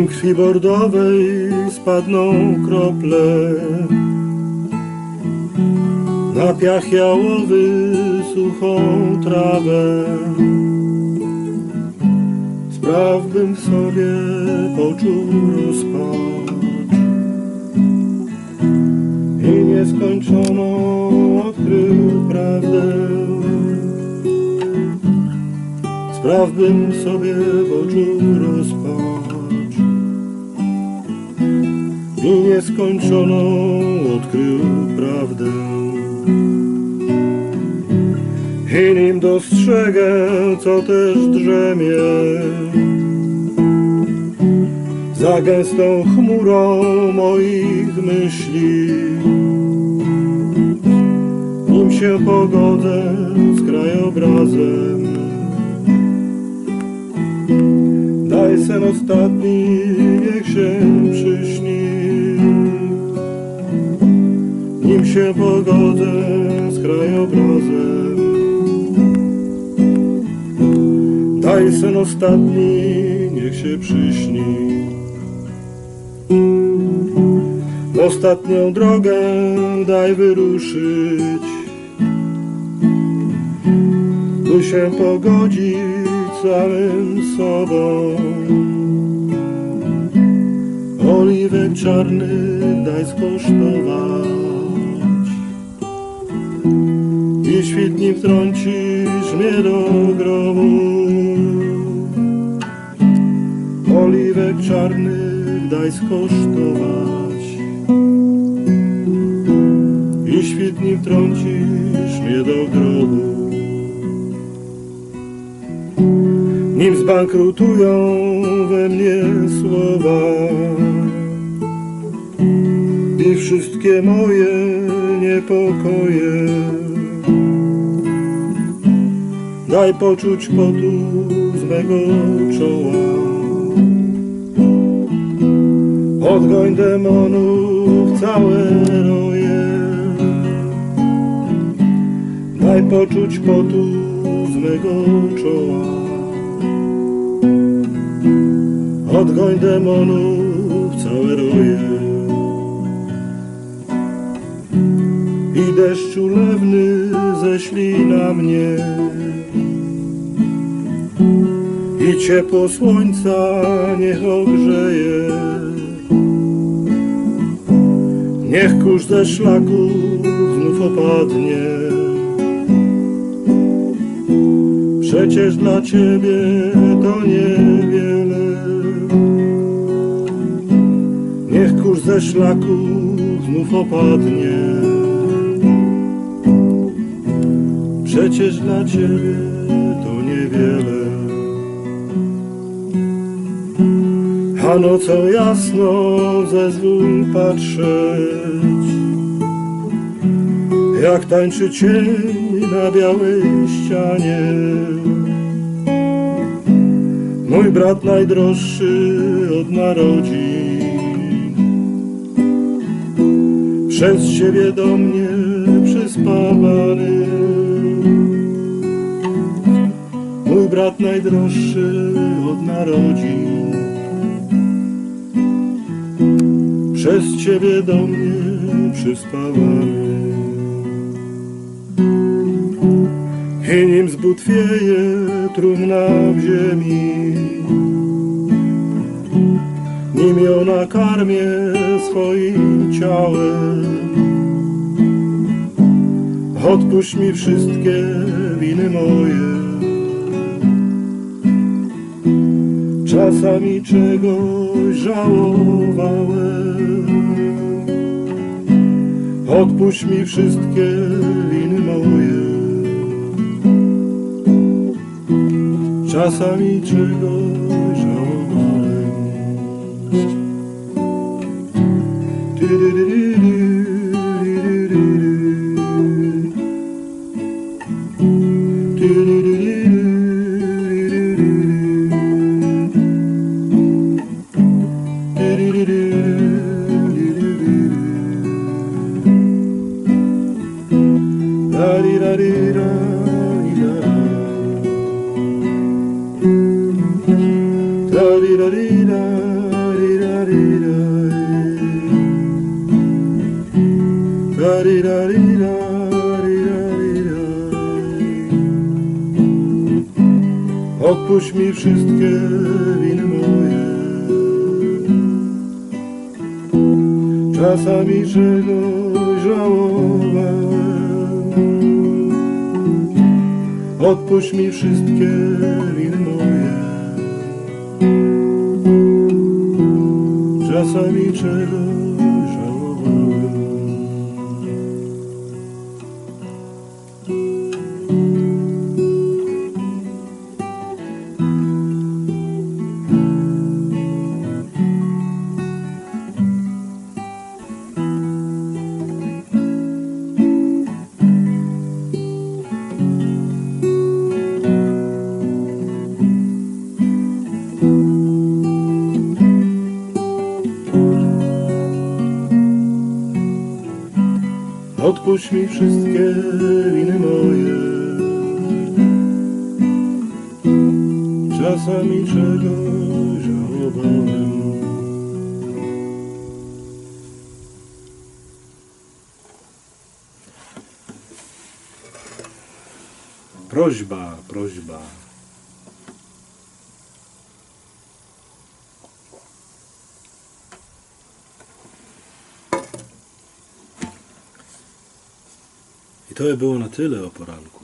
krwi bordowej spadną krople na piach jałowy suchą trawę. Sprawbym sobie poczuł rozpacz i nieskończoną odkrył prawdę. Sprawbym sobie poczuł rozpacz i nieskończoną odkrył prawdę. I nim dostrzegę, co też drzemie za gęstą chmurą moich myśli, nim się pogodzę z krajobrazem. Daj sen ostatni, niech się przyśni. Nim się pogodzę z krajobrazem. Daj sen ostatni, niech się przyśni. Ostatnią drogę daj wyruszyć, by się pogodzić samym sobą. Oliwek czarny daj skosztować i świt nim wtrącisz mnie do grobu. Oliwek czarny daj skosztować i świt nim wtrącisz mnie do grobu. nim zbankrutują we mnie słowa i wszystkie moje niepokoje. Daj poczuć potu z mego czoła. Odgoń demonów całe roje. Daj poczuć potu z mego czoła. Odgoń demonów całe roje I deszcz ulewny ześlij na mnie. I ciepło słońca niech ogrzeje. Niech kurz ze szlaku znów opadnie. Przecież dla ciebie to niewiele. Niech kurz ze szlaku znów opadnie Przecież dla ciebie to niewiele. A nocą jasno zezwól patrzeć. Jak tańczy cień na białej ścianie. Mój brat najdroższy od narodzin. Przez ciebie do mnie przyspawany brat najdroższy od narodzin. Przez ciebie do mnie przyspawany. I nim zbutwieje trumna w ziemi. Nim ją nakarmię swoim ciałem. Odpuść mi wszystkie winy moje Czasami czegoś żałowałem. Odpuść mi wszystkie winy moje. Czasami czegoś żałowałem. La-di-da-di-da, di-da. Odpuść mi wszystkie winy moje. Czasami czegoś żałowałem Odpuść mi wszystkie winy moje Czasami czegoś Odpuść mi wszystkie winy moje Czasami czegoś żałowałem Prośba, prośba. I to by było na tyle o poranku.